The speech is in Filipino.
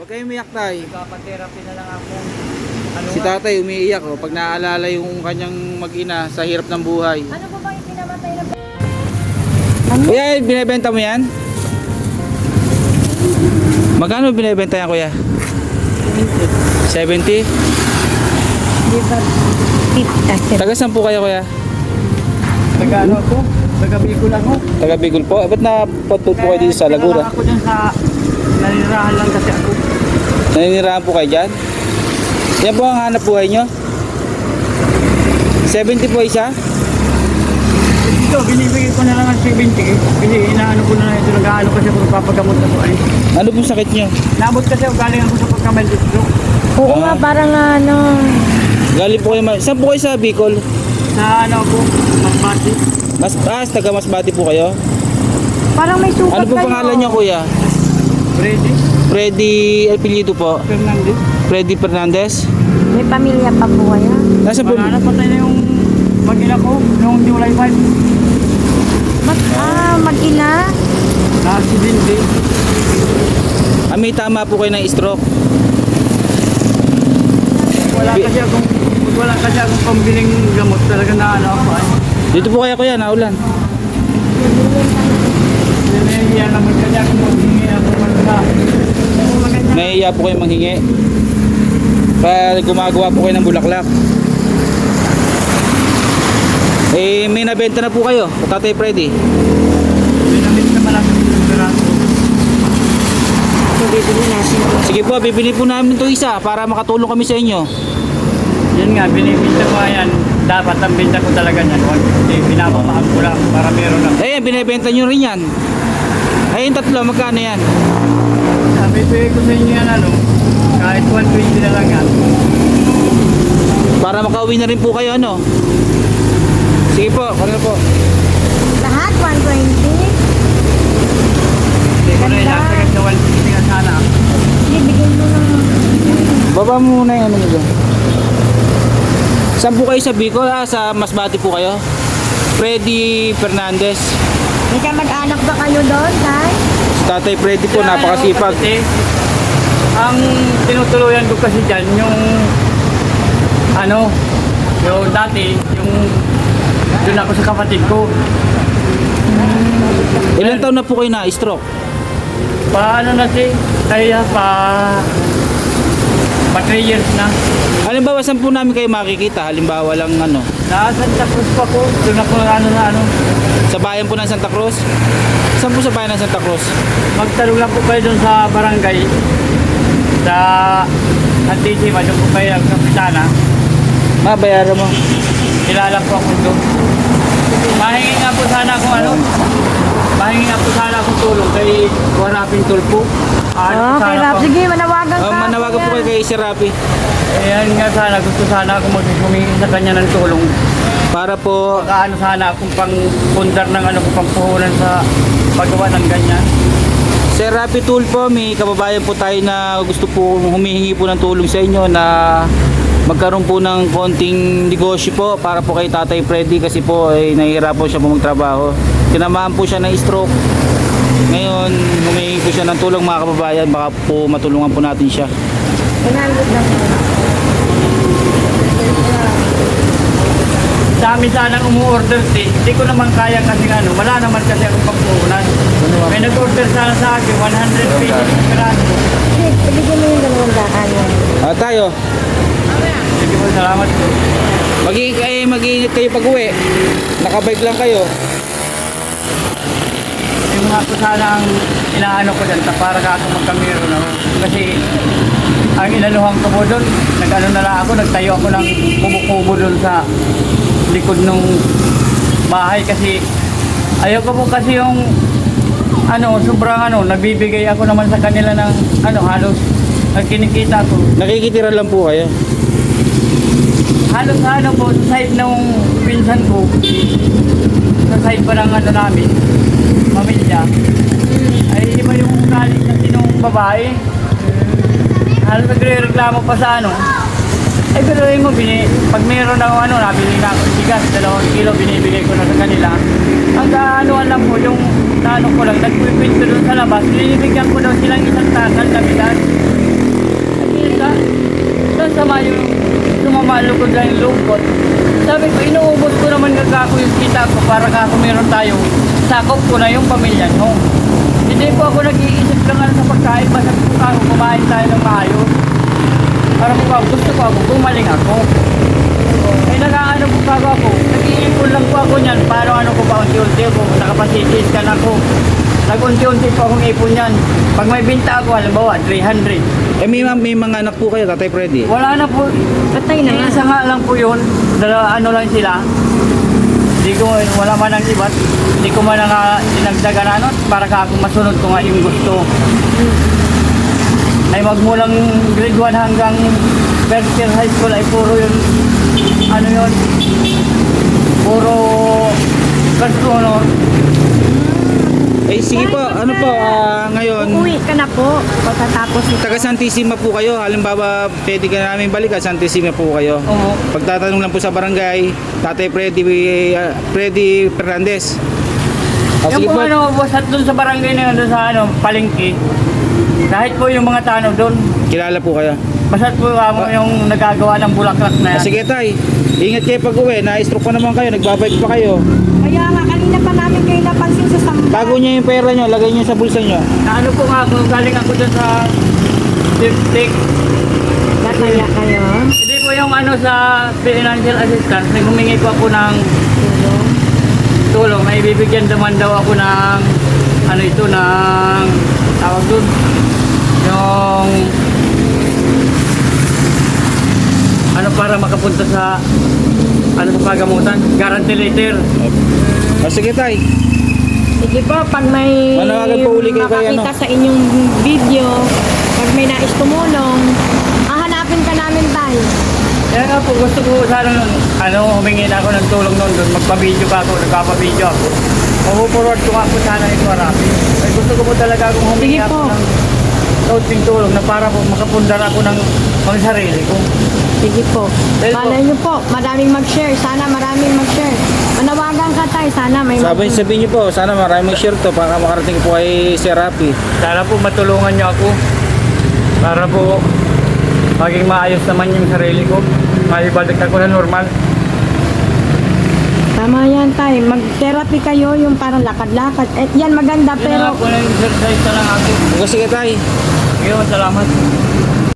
Huwag kayong umiyak tay. Nagpapatherapy na lang ako. Ano Si nga? tatay umiiyak oh, pag naaalala yung kanyang mag-ina sa hirap ng buhay. Ano ba ba yung pinamatay na Kuya, binibenta mo yan? Magkano binibenta yan kuya? 70? Di ba? Tita. Taga saan po kayo kuya? Taga ano ako? Taga Bicol ako. Taga Bicol po? Ba't napatut po kayo dito sa Kaya Laguna? ako dyan sa nanirahan lang kasi ako. Naninirahan po kayo dyan? Yan po ang hanap buhay nyo? 70 po isa? Ito, binibigay ko na lang ang 70. Bini, inaano ko na lang ito. Nag-aano kasi ako nagpapagamot ako. Ay, Ano po sakit nyo? nabot kasi ako galing ako sa pagkamaldit ko. Oo Ah. nga, parang ano. Galing po kayo, ma- saan po kayo sa Bicol? Sa ano ako, magbati. Mas, ah, taga Masbati po kayo? Parang may sukat Ano po kayo. pangalan nyo kuya? Freddy Freddy Apelyido po. Fernandez. Freddy Fernandez. May pamilya pa po kayo. Nasa po? Wala na patay na yung mag-ina ko noong July 5. Mag, ah, mag-ina. Na-accidente. Ah, may tama po kayo ng stroke. Wala kasi akong wala kasi akong pambiling gamot talaga na ano ako ay. Dito po kaya kuya, naulan. Nanahiya naman kasi ako maghingi ako magka. Nahiya po kayo manghingi. Pag gumagawa po kayo ng bulaklak. Eh, may nabenta na po kayo, Tatay Freddy. Peraso. So, bibili natin. Sige po, bibili po namin to isa para makatulong kami sa inyo. Yan nga, binibinta ko yan. Dapat ang binta ko talaga yan. 150. Pinapamahal ko lang para meron lang. Eh, binibenta nyo rin yan. Ay, yung tatlo, magkano yan? Sabi ko ko sa inyo yan ano. Kahit 120 na lang yan. Para makauwi na rin po kayo, ano? Sige po, kano po. Lahat, 120. Hindi ko na Ganda. inasagad sa 150 nga sana. Bigyan mo ng... Baba mo muna yung ano nyo dyan. Saan po kayo sa Bicol? Ah, sa Masbati po kayo? Freddy Fernandez. May ka mag-anak ba kayo doon, Tay? Si Tatay Freddy po, napakasipag. ano, kasi, ang tinutuluyan ko kasi dyan, yung ano, yung dati, yung doon ako sa kapatid ko. Ilan taon na po kayo na stroke? Paano na si, kaya pa, pa 3 years na. Halimbawa, saan po namin kayo makikita? Halimbawa lang ano, Nasa Santa Cruz pa ko, doon ako ano na ano. sa bayan po ng Santa Cruz? Saan po sa bayan ng Santa Cruz? Magtanong lang po kayo doon sa barangay, sa Antisima, doon po kayo ang kapitana. Mabayaran mo. Kilala po ako doon. Mahingi nga po sana akong ano, nga po sana akong tulong kay Waraping Tulpo. Ano po Okay, sana Rap. Sige, manawagan Uh, ka. manawagan po kayo kay Sir Rapi. Ayan nga sana, gusto sana ako maghumingi sa kanya ng tulong. Para po, Baka ano sana akong pang pundar ng ano ko pang puhunan sa paggawa ng ganyan. Sir Rapi Tulpo, may kababayan po tayo na gusto po humihingi po ng tulong sa inyo na magkaroon po ng konting negosyo po para po kay Tatay Freddy kasi po ay nahihirap po siya po magtrabaho. Tinamaan po siya ng stroke. Ngayon, humihingi po siya ng tulong mga kababayan, baka po matulungan po natin siya. 100 lang po. Dami sanang umu-order din. Hindi ko naman kaya kasi ano, wala naman kasi akong pagpuhunan. May nag-order sana sa akin, 100 pesos. Sige, bigyan mo yung dalawang daan yan. Ah, tayo, Sige po, salamat po. mag-iingat kayo, mag-iingat kayo pag uwi. Nakabike lang kayo. Yung nga po sana ang inaano ko dyan, para ka ako magkamero na. Kasi ang inaluhan ko po doon, nag-ano na lang ako, nagtayo ako ng kubo-kubo doon sa likod ng bahay kasi ayaw ko po kasi yung ano, sobrang ano, nagbibigay ako naman sa kanila ng ano, halos ang kinikita ko. Nakikitira lang po kayo halos-halo ano po sa side ng pinsan ko sa side pa ng ano namin pamilya ay iba yung ugali kasi nung babae. Halos nagre-reklamo pa sa ano. Ay pero mo bini, pag meron ako ano nabili na ako sigas dalawang kilo binibigay ko na sa kanila. Ang ano lang po yung talo ko lang nagpipinto doon sa labas linibigyan ko daw silang isang takal na bigas. At minsan doon sama yung nalukod lang yung lungkot. Sabi ko, inuubos ko naman kagako yung kita ko para kako meron tayo. Sakop ko na yung pamilya nyo. Hindi po ako nag-iisip lang sa pagkain. Basta po ako kumain tayo ng maayos. Para po ako, gusto ko ako, gumaling ako. Eh nag-ano po bago ako. Nag-iipon lang po ako niyan. Para ano ko ba, unti-unti ako. Nakapasitis ka na ako. Nag-unti-unti po akong ipon yan. Pag may binta ako, halimbawa, 300. Eh may, may mga anak po kayo, Tatay Freddy. Wala na po. Patay na nga. Isa nga lang po yun. Dala, ano lang sila. Hindi ko, wala man ang ibat. Hindi ko man nga dinagdagan ano, para ka ako masunod ko nga yung gusto. Ay magmulang grade 1 hanggang first year high school ay puro yun, ano yun, puro first honor. Eh sige po, ano po, ah, ngayon, Uuwi ka na po pagkatapos nito. taga Santissima po kayo. Halimbawa, pwede ka namin balikan, Santissima po kayo. Oo. Pagtatanong lang po sa barangay, Tatay Freddy, ah, Freddy Fernandez. O Yung sige po po, ano, basta doon sa barangay na yun, doon sa ano, palengke. Kahit po yung mga tano doon, kilala po kayo. basta po ako yung nagagawa ng bulaklak na Ah, yan. sige tay, ingat kayo pag uwi, na-stroke pa naman kayo, nagbabike pa kayo. Kaya nga, kanina pa namin kayo napansin sa samba. Tago niyo yung pera niyo, lagay niyo sa bulsa niyo. Na ano po nga ako, galing ako dun sa Diptik. Nataya kayo. Hindi po yung ano sa financial assistance, may humingi po ako ng Tulong. tulong. May bibigyan naman daw ako ng ano ito, ng tawag dun. Yung ano para makapunta sa ano sa pagamutan, guarantee letter. O sige tay, Sige po, pag may Manawagan po uli kayo kay makakita ano? sa inyong video, pag may nais tumulong, hahanapin ka namin tayo. Kaya nga po, gusto ko sana nun, ano, humingi na ako ng tulong nun doon, magpa-video pa ako, nagpapa-video ako. Mapuporward ko nga po sana ito marami. Ay gusto ko po talaga akong humingi Sige ako po. ng kaunting tulong na para po makapundar ako ng mga sarili ko. Sige po. Po- Malay niyo po, maraming mag-share. Sana maraming mag-share. Manawagan ka tayo. Sana may sabihin sabihin niyo po, sana maraming share to para makarating po kay Sir Rapi. Sana po matulungan niyo ako para po maging maayos naman yung sarili ko. Maibalik ako na normal. Tama yan tayo. Mag-therapy kayo yung parang lakad-lakad. Eh, yan maganda Pero, pero po na yung exercise na lang ako. O sige tay, Ngayon, salamat.